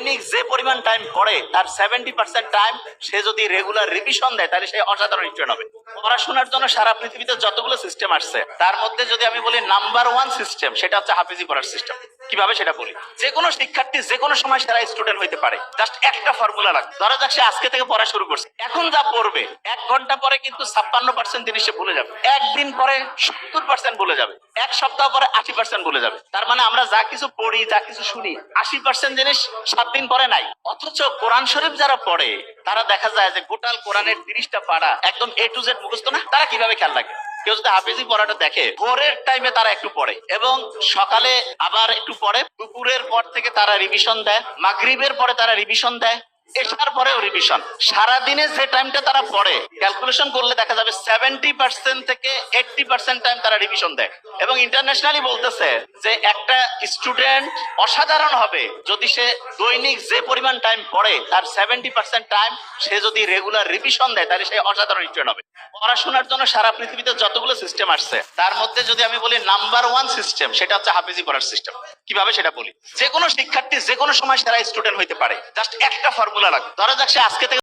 দৈনিক যে পরিমাণ টাইম করে, তার সেভেন্টি পার্সেন্ট টাইম সে যদি রেগুলার রিভিশন দেয়, তাহলে সে অসাধারণ স্টুডেন্ট হবে। পড়াশোনার জন্য সারা পৃথিবীতে যতগুলো সিস্টেম আসছে, তার মধ্যে যদি আমি বলি নাম্বার ওয়ান সিস্টেম সেটা হচ্ছে হাফিজি পড়ার সিস্টেম কীভাবে সেটা বলি যে কোনো শিক্ষার্থী যে কোনো সময় সেরা স্টুডেন্ট হইতে পারে। জাস্ট একটা ফর্মুলা লাগবে। ধরা যাক সে আজকে থেকে পড়া শুরু করছে। এখন যা পড়বে, এক ঘণ্টা পরে কিন্তু ছাপ্পান্ন পার্সেন্ট জিনিস সে ভুলে যাবে। একদিন পরে সত্তর পার্সেন্ট ভুলে যাবে। এক সপ্তাহ পরে আশি পার্সেন্ট ভুলে যাবে। তার মানে আমরা যা কিছু পড়ি, যা কিছু শুনি, আশি পার্সেন্ট জিনিস সাত দিন পরে নাই। অথচ কোরআন শরীফ যারা পড়ে, তারা দেখা যায় যে গোটাল কোরআনের তিরিশটা পাড়া একদম এ টু জেড মুখস্থ না? তারা কীভাবে খেয়াল রাখে? কেউ যদি হাফিজি পড়াটা দেখে, ভোরের টাইমে তারা একটু পড়ে। এবং সকালে আবার একটু পড়ে, দুপুরের পর থেকে তারা রিভিশন দেয়, মাগরিবের পরে তারা রিভিশন দেয়। এটার পরেও রিভিশন সারাদিনে যে টাইমটা তারা পড়ে ক্যালকুলেশন করলে দেখা যাবে সেভেন্টি পার্সেন্ট থেকে এইটটি পার্সেন্ট টাইম তারা রিভিশন দেয়। এবং ইন্টারন্যাশনালি বলতেছে যে একটা স্টুডেন্ট অসাধারণ হবে যদি সে দৈনিক যে পরিমাণ টাইম পড়ে, তার সেভেন্টি পার্সেন্ট টাইম সে যদি রেগুলার রিভিশন দেয়, তাহলে সে অসাধারণ স্টুডেন্ট হবে। পড়াশোনার জন্য সারা পৃথিবীতে যতগুলো সিস্টেম আসছে, তার মধ্যে যদি আমি বলি নাম্বার ওয়ান সিস্টেম সেটা হচ্ছে হাফিজি পড়ার সিস্টেম কীভাবে সেটা বলি? যে কোনো শিক্ষার্থী যে কোনো সময় সেরা স্টুডেন্ট হইতে পারে। জাস্ট একটা ফর্মুলা লাগবে ধরা যাক সে আজকে থেকে